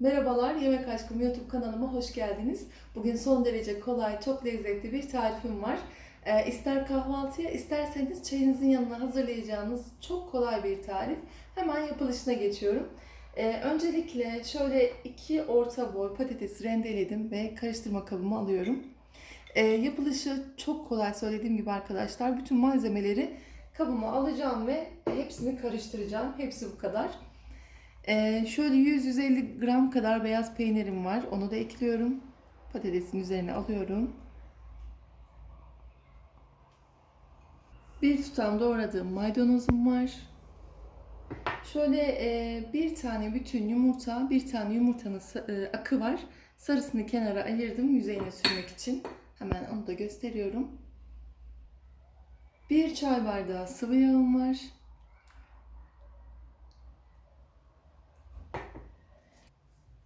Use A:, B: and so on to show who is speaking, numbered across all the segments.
A: Merhabalar, Yemek Aşkım YouTube kanalıma hoş geldiniz. Bugün son derece kolay, çok lezzetli bir tarifim var. Ee, ister kahvaltıya, isterseniz çayınızın yanına hazırlayacağınız çok kolay bir tarif. Hemen yapılışına geçiyorum. Ee, öncelikle şöyle iki orta boy patates rendeledim ve karıştırma kabıma alıyorum. Ee, yapılışı çok kolay söylediğim gibi arkadaşlar. Bütün malzemeleri kabıma alacağım ve hepsini karıştıracağım. Hepsi bu kadar. Ee, şöyle 100-150 gram kadar beyaz peynirim var. Onu da ekliyorum. Patatesin üzerine alıyorum. Bir tutam doğradığım maydanozum var. Şöyle e, bir tane bütün yumurta, bir tane yumurtanın e, akı var. Sarısını kenara ayırdım yüzeyine sürmek için. Hemen onu da gösteriyorum. Bir çay bardağı sıvı yağım var.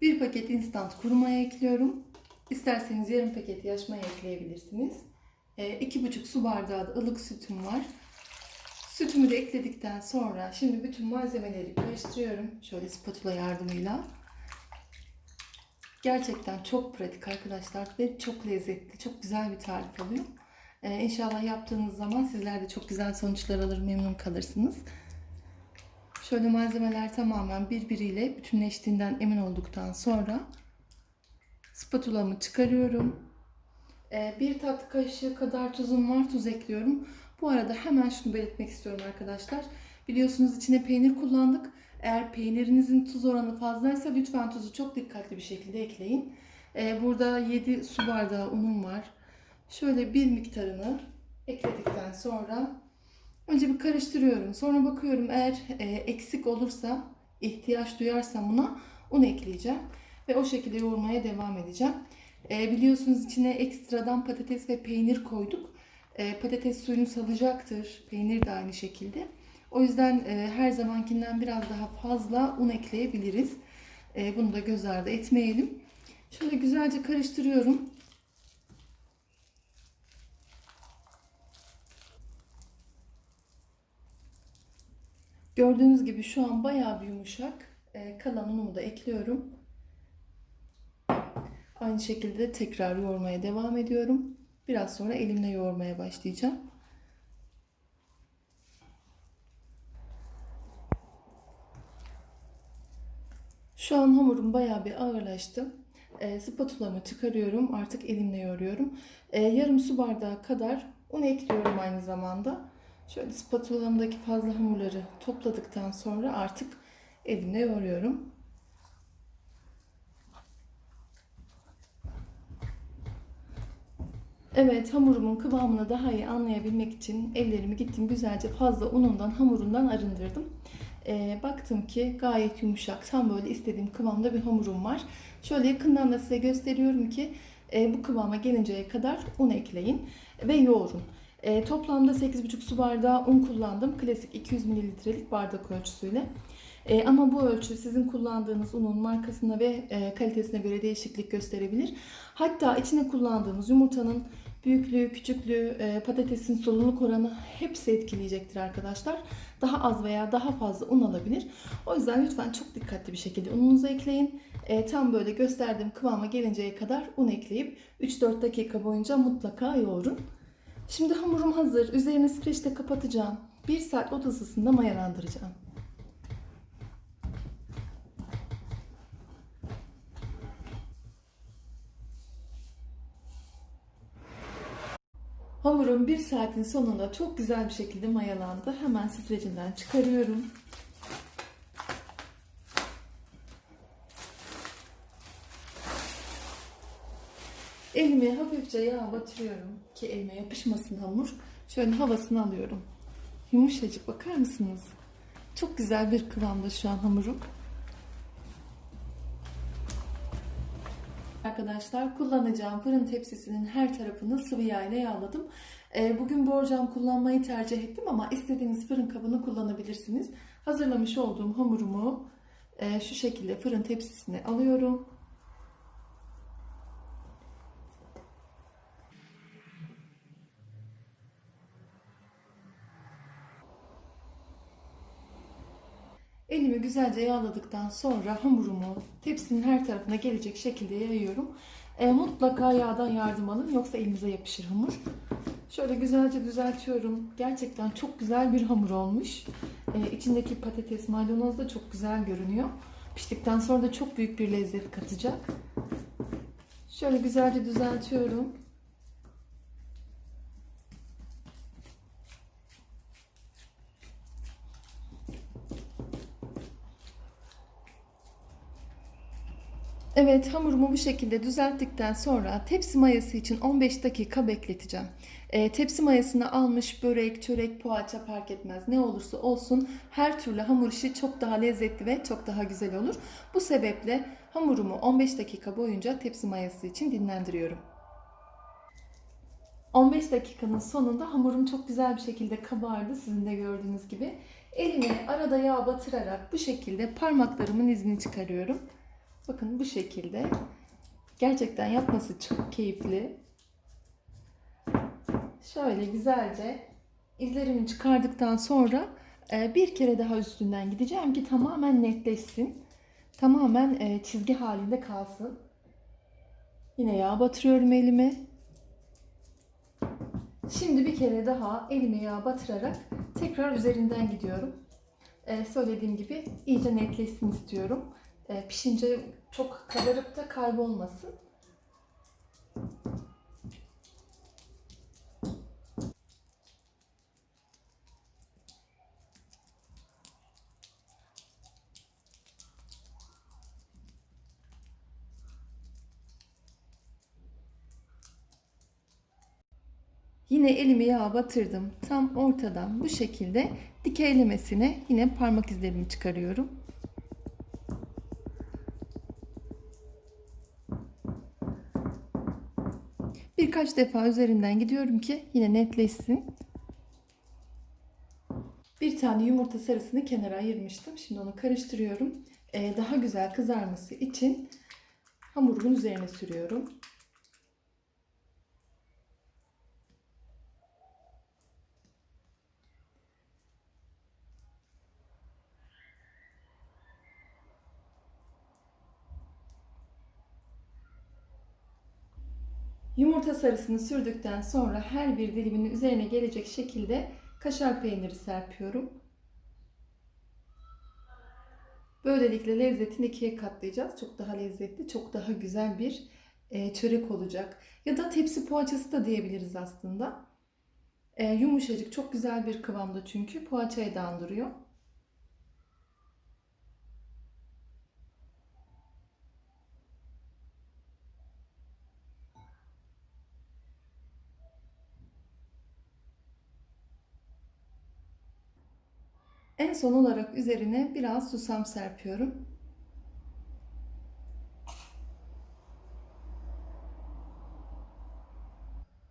A: Bir paket instant kuru maya ekliyorum. İsterseniz yarım paket yaş maya ekleyebilirsiniz. Ee, iki buçuk su bardağı da ılık sütüm var. Sütümü de ekledikten sonra şimdi bütün malzemeleri karıştırıyorum. Şöyle spatula yardımıyla. Gerçekten çok pratik arkadaşlar ve çok lezzetli, çok güzel bir tarif oluyor. Ee, inşallah yaptığınız zaman sizler de çok güzel sonuçlar alır, memnun kalırsınız. Şöyle malzemeler tamamen birbiriyle bütünleştiğinden emin olduktan sonra spatulamı çıkarıyorum. Ee, bir tatlı kaşığı kadar tuzum var. Tuz ekliyorum. Bu arada hemen şunu belirtmek istiyorum arkadaşlar. Biliyorsunuz içine peynir kullandık. Eğer peynirinizin tuz oranı fazlaysa lütfen tuzu çok dikkatli bir şekilde ekleyin. Ee, burada 7 su bardağı unum var. Şöyle bir miktarını ekledikten sonra Önce bir karıştırıyorum. Sonra bakıyorum eğer e, eksik olursa, ihtiyaç duyarsam buna un ekleyeceğim. Ve o şekilde yoğurmaya devam edeceğim. E, biliyorsunuz içine ekstradan patates ve peynir koyduk. E, patates suyunu salacaktır. Peynir de aynı şekilde. O yüzden e, her zamankinden biraz daha fazla un ekleyebiliriz. E, bunu da göz ardı etmeyelim. Şöyle güzelce karıştırıyorum. Gördüğünüz gibi şu an bayağı bir yumuşak. Ee, kalan unumu da ekliyorum. Aynı şekilde tekrar yoğurmaya devam ediyorum. Biraz sonra elimle yoğurmaya başlayacağım. Şu an hamurum bayağı bir ağırlaştı. E, spatulamı çıkarıyorum. Artık elimle yoğuruyorum. E, yarım su bardağı kadar un ekliyorum aynı zamanda. Şöyle spatulamdaki fazla hamurları topladıktan sonra artık elimle yoğuruyorum. Evet hamurumun kıvamını daha iyi anlayabilmek için ellerimi gittim güzelce fazla unundan hamurundan arındırdım. Ee, baktım ki gayet yumuşak tam böyle istediğim kıvamda bir hamurum var. Şöyle yakından da size gösteriyorum ki e, bu kıvama gelinceye kadar un ekleyin ve yoğurun. E, toplamda 8,5 su bardağı un kullandım. Klasik 200 mililitrelik bardak ölçüsüyle. E, ama bu ölçü sizin kullandığınız unun markasına ve e, kalitesine göre değişiklik gösterebilir. Hatta içine kullandığımız yumurtanın büyüklüğü, küçüklüğü, e, patatesin soluluk oranı hepsi etkileyecektir arkadaşlar. Daha az veya daha fazla un alabilir. O yüzden lütfen çok dikkatli bir şekilde ununuzu ekleyin. E, tam böyle gösterdiğim kıvama gelinceye kadar un ekleyip 3-4 dakika boyunca mutlaka yoğurun. Şimdi hamurum hazır. Üzerini streçle kapatacağım. 1 saat oda ısısında mayalandıracağım. Hamurum 1 saatin sonunda çok güzel bir şekilde mayalandı. Hemen strecinden çıkarıyorum. Elime hafifçe yağ batırıyorum ki elime yapışmasın hamur. Şöyle havasını alıyorum. Yumuşacık bakar mısınız? Çok güzel bir kıvamda şu an hamurum. Arkadaşlar kullanacağım fırın tepsisinin her tarafını sıvı yağ ile yağladım. Ee, Bugün borcam kullanmayı tercih ettim ama istediğiniz fırın kabını kullanabilirsiniz. Hazırlamış olduğum hamurumu e, şu şekilde fırın tepsisine alıyorum. Elimi güzelce yağladıktan sonra hamurumu tepsinin her tarafına gelecek şekilde yayıyorum. E, mutlaka yağdan yardım alın yoksa elinize yapışır hamur. Şöyle güzelce düzeltiyorum. Gerçekten çok güzel bir hamur olmuş. E, içindeki patates, maydanoz da çok güzel görünüyor. Piştikten sonra da çok büyük bir lezzet katacak. Şöyle güzelce düzeltiyorum. Evet hamurumu bu şekilde düzelttikten sonra tepsi mayası için 15 dakika bekleteceğim. E, tepsi mayasını almış börek, çörek, poğaça fark etmez. Ne olursa olsun her türlü hamur işi çok daha lezzetli ve çok daha güzel olur. Bu sebeple hamurumu 15 dakika boyunca tepsi mayası için dinlendiriyorum. 15 dakikanın sonunda hamurum çok güzel bir şekilde kabardı sizin de gördüğünüz gibi. Elimi arada yağ batırarak bu şekilde parmaklarımın izini çıkarıyorum. Bakın bu şekilde. Gerçekten yapması çok keyifli. Şöyle güzelce izlerimi çıkardıktan sonra e, bir kere daha üstünden gideceğim ki tamamen netleşsin. Tamamen e, çizgi halinde kalsın. Yine yağ batırıyorum elime. Şimdi bir kere daha elime yağ batırarak tekrar üzerinden gidiyorum. Ee, söylediğim gibi iyice netleşsin istiyorum. Ee, pişince çok kabarıp da kaybolmasın. Yine elimi yağa batırdım. Tam ortadan bu şekilde dikeylemesine yine parmak izlerimi çıkarıyorum. Birkaç defa üzerinden gidiyorum ki yine netleşsin. Bir tane yumurta sarısını kenara ayırmıştım. Şimdi onu karıştırıyorum. Ee, daha güzel kızarması için hamurumun üzerine sürüyorum. Yumurta sarısını sürdükten sonra her bir dilimin üzerine gelecek şekilde kaşar peyniri serpiyorum. Böylelikle lezzetini ikiye katlayacağız. Çok daha lezzetli, çok daha güzel bir e, çörek olacak. Ya da tepsi poğaçası da diyebiliriz aslında. E, yumuşacık, çok güzel bir kıvamda çünkü poğaçayı da En son olarak üzerine biraz susam serpiyorum.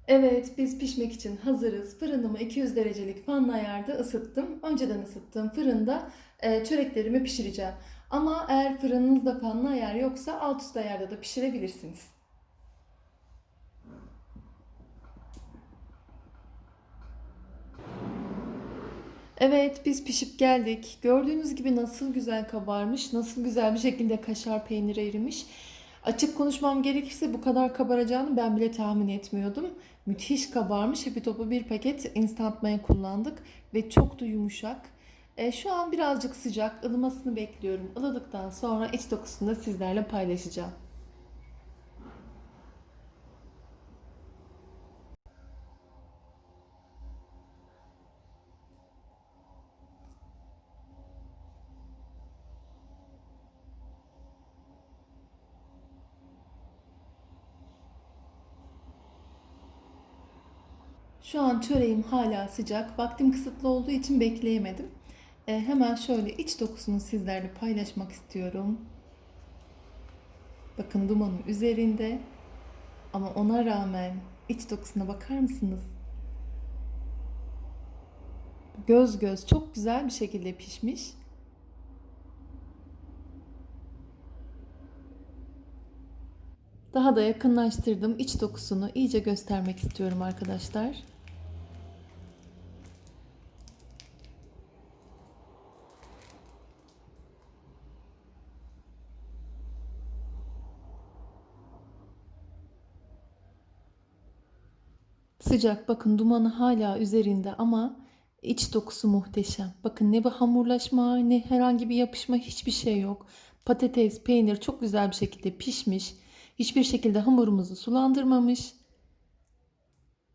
A: Evet, biz pişmek için hazırız. Fırınımı 200 derecelik fanlı ayarda ısıttım. Önceden ısıttığım fırında e, çöreklerimi pişireceğim. Ama eğer fırınınızda fanlı ayar yoksa alt üst ayarda da pişirebilirsiniz. Evet, biz pişip geldik. Gördüğünüz gibi nasıl güzel kabarmış, nasıl güzel bir şekilde kaşar peyniri erimiş. Açık konuşmam gerekirse bu kadar kabaracağını ben bile tahmin etmiyordum. Müthiş kabarmış. Hepi topu bir paket instant maya kullandık ve çok da yumuşak. E, şu an birazcık sıcak, ılımasını bekliyorum. Ilıdıktan sonra iç dokusunu da sizlerle paylaşacağım. Şu an çöreğim hala sıcak. Vaktim kısıtlı olduğu için bekleyemedim. E, hemen şöyle iç dokusunu sizlerle paylaşmak istiyorum. Bakın dumanın üzerinde. Ama ona rağmen iç dokusuna bakar mısınız? Göz göz çok güzel bir şekilde pişmiş. Daha da yakınlaştırdım. İç dokusunu iyice göstermek istiyorum arkadaşlar. Sıcak. Bakın dumanı hala üzerinde ama iç dokusu muhteşem. Bakın ne bir hamurlaşma ne herhangi bir yapışma hiçbir şey yok. Patates, peynir çok güzel bir şekilde pişmiş. Hiçbir şekilde hamurumuzu sulandırmamış.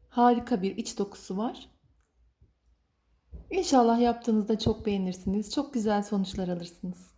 A: Harika bir iç dokusu var. İnşallah yaptığınızda çok beğenirsiniz. Çok güzel sonuçlar alırsınız.